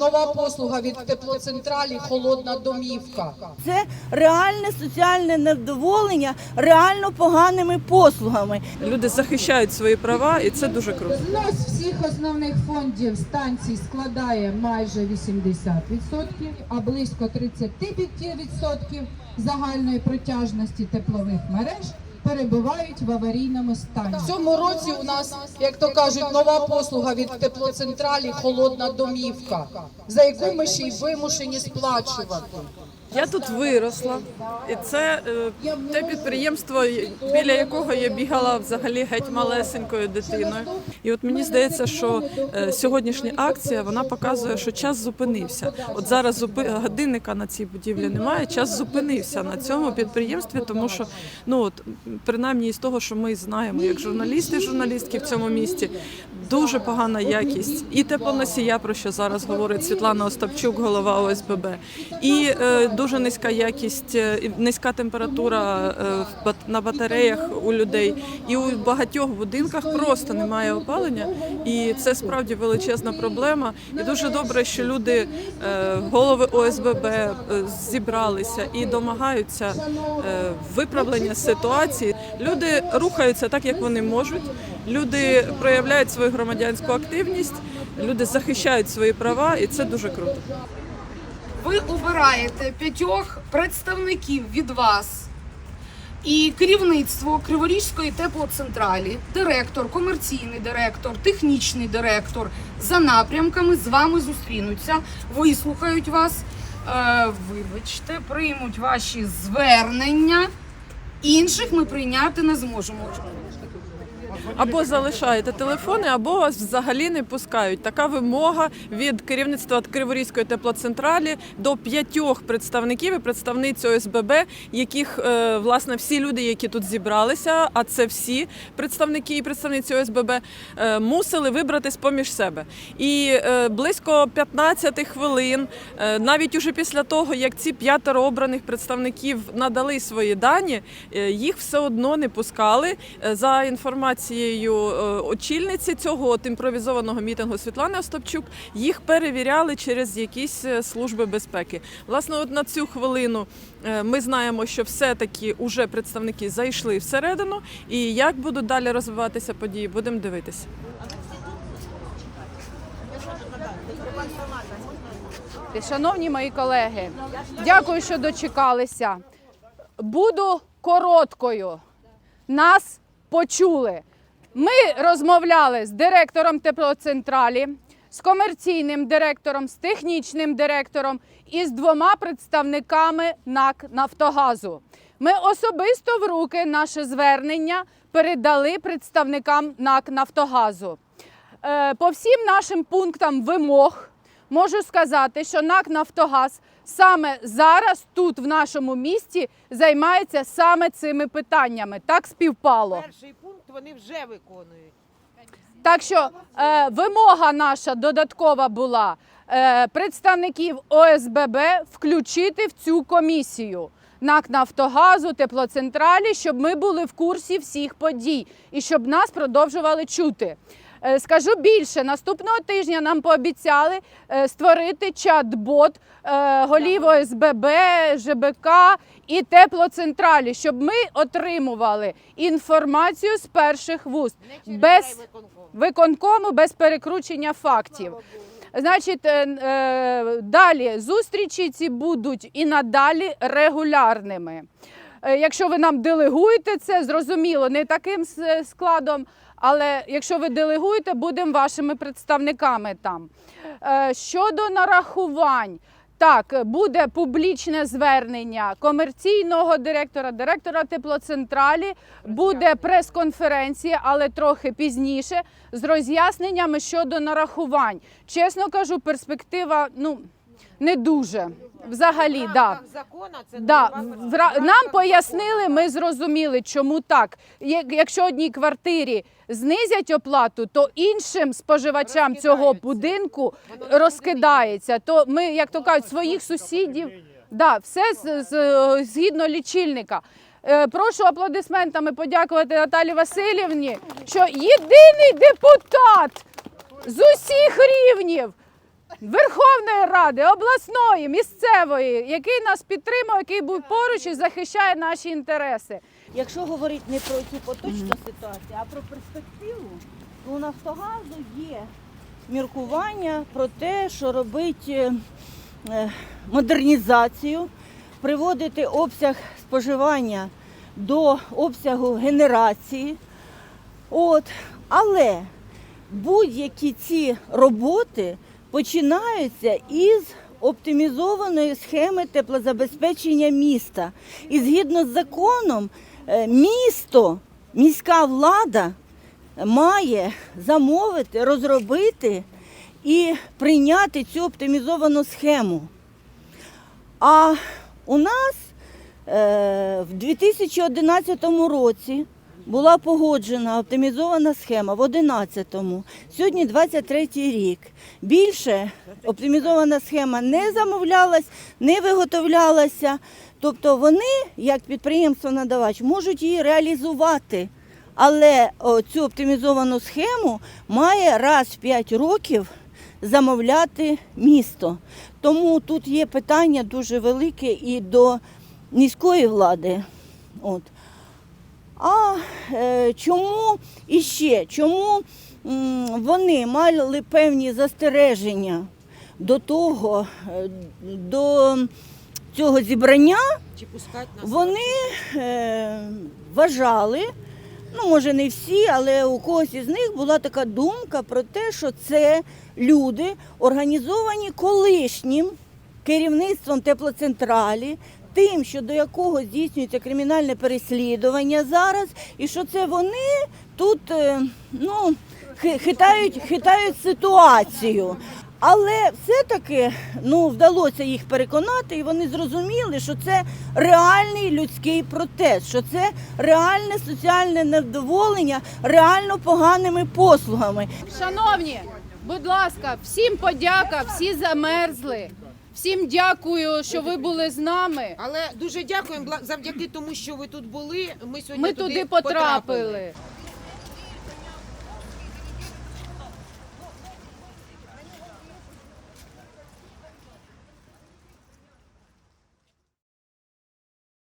нова послуга від теплоцентралі холодна домівка. Це реальне соціальне невдоволення реально поганими послугами. Люди захищають свої права, і це дуже круто. Знос всіх основних фондів станцій складає майже 80%, а близько 35% загальної протяжності теплових мереж перебувають в аварійному стані. В цьому році у нас, як то кажуть, нова послуга від теплоцентралі холодна домівка, за яку ми ще й вимушені сплачувати. Я тут виросла, і це е, те підприємство, біля якого я бігала взагалі геть малесенькою дитиною. І от мені здається, що е, сьогоднішня акція вона показує, що час зупинився. От зараз годинника на цій будівлі немає. Час зупинився на цьому підприємстві, тому що ну от принаймні із того, що ми знаємо, як журналісти, журналістки в цьому місті, дуже погана якість і теплоносія, про що зараз говорить Світлана Остапчук, голова ОСББ, і е, дуже низька якість, е, низька температура е, на батареях у людей. І у багатьох будинках просто немає опалення, і це справді величезна проблема. І дуже добре, що люди, е, голови ОСББ, е, зібралися і домагаються е, виправлення ситуації. Люди рухаються так, як вони можуть. Люди проявляють свою громадянську активність, люди захищають свої права, і це дуже круто. ви обираєте п'ятьох представників від вас і керівництво Криворізької теплоцентралі, директор, комерційний директор, технічний директор за напрямками з вами зустрінуться, вислухають вас, е, вибачте, приймуть ваші звернення. Інших ми прийняти не зможемо. Або залишаєте телефони, або вас взагалі не пускають. Така вимога від керівництва Криворізької теплоцентралі до п'ятьох представників і представниць ОСББ, яких е, власне всі люди, які тут зібралися, а це всі представники і представниці ОСББ, е, мусили вибратись поміж себе. І е, близько 15 хвилин, навіть уже після того, як ці п'ятеро обраних представників надали свої дані, їх все одно не пускали. За інформацією е, очільниці цього от імпровізованого мітингу Світлани Остапчук, їх перевіряли через якісь е, служби безпеки. Власне, от на цю хвилину е, ми знаємо, що все-таки уже представники зайшли всередину. І як будуть далі розвиватися події, будемо дивитися. Шановні мої колеги, дякую, що дочекалися. Буду короткою. Нас почули. Ми розмовляли з директором теплоцентралі, з комерційним директором, з технічним директором і з двома представниками НАК Нафтогазу. Ми особисто в руки наше звернення передали представникам НАК Нафтогазу. Е, По всім нашим пунктам вимог можу сказати, що НАК Нафтогаз саме зараз тут, в нашому місті, займається саме цими питаннями. Так співпало. Перший пункт вони вже виконують. Так що е, вимога наша додаткова була е, представників ОСББ включити в цю комісію. НАК Нафтогазу, теплоцентралі, щоб ми були в курсі всіх подій і щоб нас продовжували чути. Е, Скажу більше, наступного тижня нам пообіцяли е, створити чат-бот е, голів ОСББ, ЖБК і теплоцентралі, щоб ми отримували інформацію з перших вуст. Без виконкому, без перекручення фактів. Значить, далі. Зустрічі ці будуть і надалі регулярними. Якщо ви нам делегуєте це, зрозуміло, не таким складом, але якщо ви делегуєте, будемо вашими представниками там. Е, Щодо нарахувань. Так, буде публічне звернення комерційного директора, директора теплоцентралі. Буде прес-конференція, але трохи пізніше, з роз'ясненнями щодо нарахувань. Чесно кажу, перспектива ну не дуже. Взагалі, да. закона це Да, норма в ра- нам пояснили, ми зрозуміли, чому так. Є- Якщо одній квартирі знизять оплату, то іншим споживачам цього Розкидається. будинку Воно розкидається. То ми, як то кажуть, своїх сусідів, да, все з, з- згідно лічильника. Е, Прошу аплодисментами подякувати Наталі Васильівні, що єдиний депутат з усіх рівнів Верховної Ради, обласної, місцевої, який нас підтримує, який був поруч і захищає наші інтереси. Якщо говорити не про цю поточну ситуацію, а про перспективу, то у Нафтогазу є міркування про те, що робити е, модернізацію, приводити обсяг споживання до обсягу генерації. От. Але будь-які ці роботи починаються із оптимізованої схеми теплозабезпечення міста. І згідно з законом, е, місто, міська влада має замовити, розробити і прийняти цю оптимізовану схему. А у нас е, в 2011 році була погоджена оптимізована схема в 2011-му. Сьогодні 23 рік. Більше оптимізована схема не замовлялась, не виготовлялася. Тобто вони, як підприємство-надавач, можуть її реалізувати. Але цю оптимізовану схему має раз в 5 років замовляти місто. Тому тут є питання дуже велике і до міської влади. От. А е, чому іще? Чому м, вони мали певні застереження до того, е, до цього зібрання? Чи пускати нас? Вони е, вважали, ну може не всі, але у когось із них була така думка про те, що це люди, організовані колишнім керівництвом теплоцентралі, тим, що до якого здійснюється кримінальне переслідування зараз, і що це вони тут е, ну, хитають, хитають ситуацію. Але все-таки ну, вдалося їх переконати, і вони зрозуміли, що це реальний людський протест, що це реальне соціальне невдоволення реально поганими послугами. Шановні, будь ласка, всім подяка, всі замерзли. Всім дякую, що ви були з нами. Але дуже дякуємо завдяки тому, що ви тут були. Ми сьогодні Ми туди потрапили.